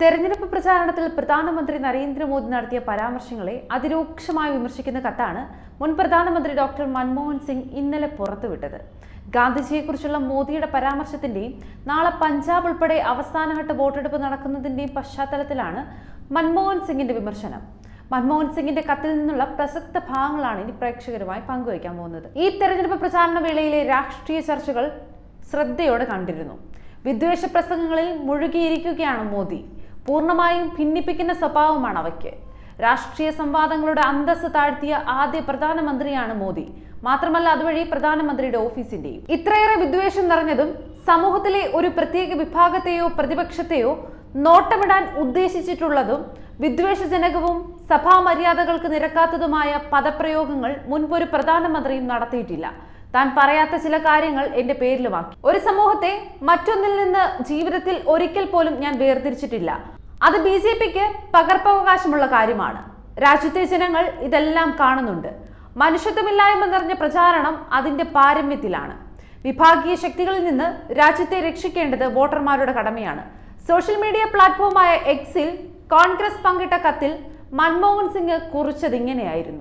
തെരഞ്ഞെടുപ്പ് പ്രചാരണത്തിൽ പ്രധാനമന്ത്രി നരേന്ദ്രമോദി നടത്തിയ പരാമർശങ്ങളെ അതിരൂക്ഷമായി വിമർശിക്കുന്ന കത്താണ് മുൻ പ്രധാനമന്ത്രി ഡോക്ടർ മൻമോഹൻ സിംഗ് ഇന്നലെ പുറത്തുവിട്ടത്. ഗാന്ധിജിയെക്കുറിച്ചുള്ള മോദിയുടെ പരാമർശത്തിന്റെയും നാളെ പഞ്ചാബ് ഉൾപ്പെടെ അവസാനഘട്ട വോട്ടെടുപ്പ് നടക്കുന്നതിന്റെയും പശ്ചാത്തലത്തിലാണ് മൻമോഹൻ സിംഗിന്റെ വിമർശനം. മൻമോഹൻ സിംഗിന്റെ കത്തിൽ നിന്നുള്ള പ്രസക്ത ഭാഗങ്ങളാണ് ഇനി പ്രേക്ഷകരുമായി പങ്കുവയ്ക്കാൻ പോകുന്നത്. ഈ തെരഞ്ഞെടുപ്പ് പ്രചാരണ വേളയിലെ രാഷ്ട്രീയ ചർച്ചകൾ ശ്രദ്ധയോടെ കണ്ടിരുന്നു. വിദ്വേഷ പ്രസംഗങ്ങളിൽ മുഴുകിയിരിക്കുകയാണ് മോദി. പൂർണമായും ഭിന്നിപ്പിക്കുന്ന സ്വഭാവമാണ് അവയ്ക്ക്. രാഷ്ട്രീയ സംവാദങ്ങളുടെ അന്തസ്സ് താഴ്ത്തിയ ആദ്യ പ്രധാനമന്ത്രിയാണ് മോദി. മാത്രമല്ല അതുവഴി പ്രധാനമന്ത്രിയുടെ ഓഫീസിന്റെയും. ഇത്രയേറെ വിദ്വേഷം നിറഞ്ഞതും സമൂഹത്തിലെ ഒരു പ്രത്യേക വിഭാഗത്തെയോ പ്രതിപക്ഷത്തെയോ നോട്ടമിടാൻ ഉദ്ദേശിച്ചിട്ടുള്ളതും വിദ്വേഷജനകവും സഭാ മര്യാദകൾക്ക് നിരക്കാത്തതുമായ പദപ്രയോഗങ്ങൾ മുൻപൊരു പ്രധാനമന്ത്രിയും നടത്തിയിട്ടില്ല. താൻ പറയാത്ത ചില കാര്യങ്ങൾ എന്റെ പേരിലുമാക്കി. ഒരു സമൂഹത്തെ മറ്റൊന്നിൽ നിന്ന് ജീവിതത്തിൽ ഒരിക്കൽ പോലും ഞാൻ വേർതിരിച്ചിട്ടില്ല. അത് ബി ജെ പിക്ക് പകർപ്പവകാശമുള്ള കാര്യമാണ്. രാജ്യത്തെ ജനങ്ങൾ ഇതെല്ലാം കാണുന്നുണ്ട്. മനുഷ്യത്വമില്ലായ്മ നിറഞ്ഞ പ്രചാരണം അതിന്റെ പാരമ്യത്തിലാണ്. വിഭാഗീയ ശക്തികളിൽ നിന്ന് രാജ്യത്തെ രക്ഷിക്കേണ്ടത് വോട്ടർമാരുടെ കടമയാണ്. സോഷ്യൽ മീഡിയ പ്ലാറ്റ്ഫോമായ എക്സിൽ കോൺഗ്രസ് പങ്കിട്ട കത്തിൽ മൻമോഹൻ സിംഗ് കുറിച്ചത് ഇങ്ങനെയായിരുന്നു.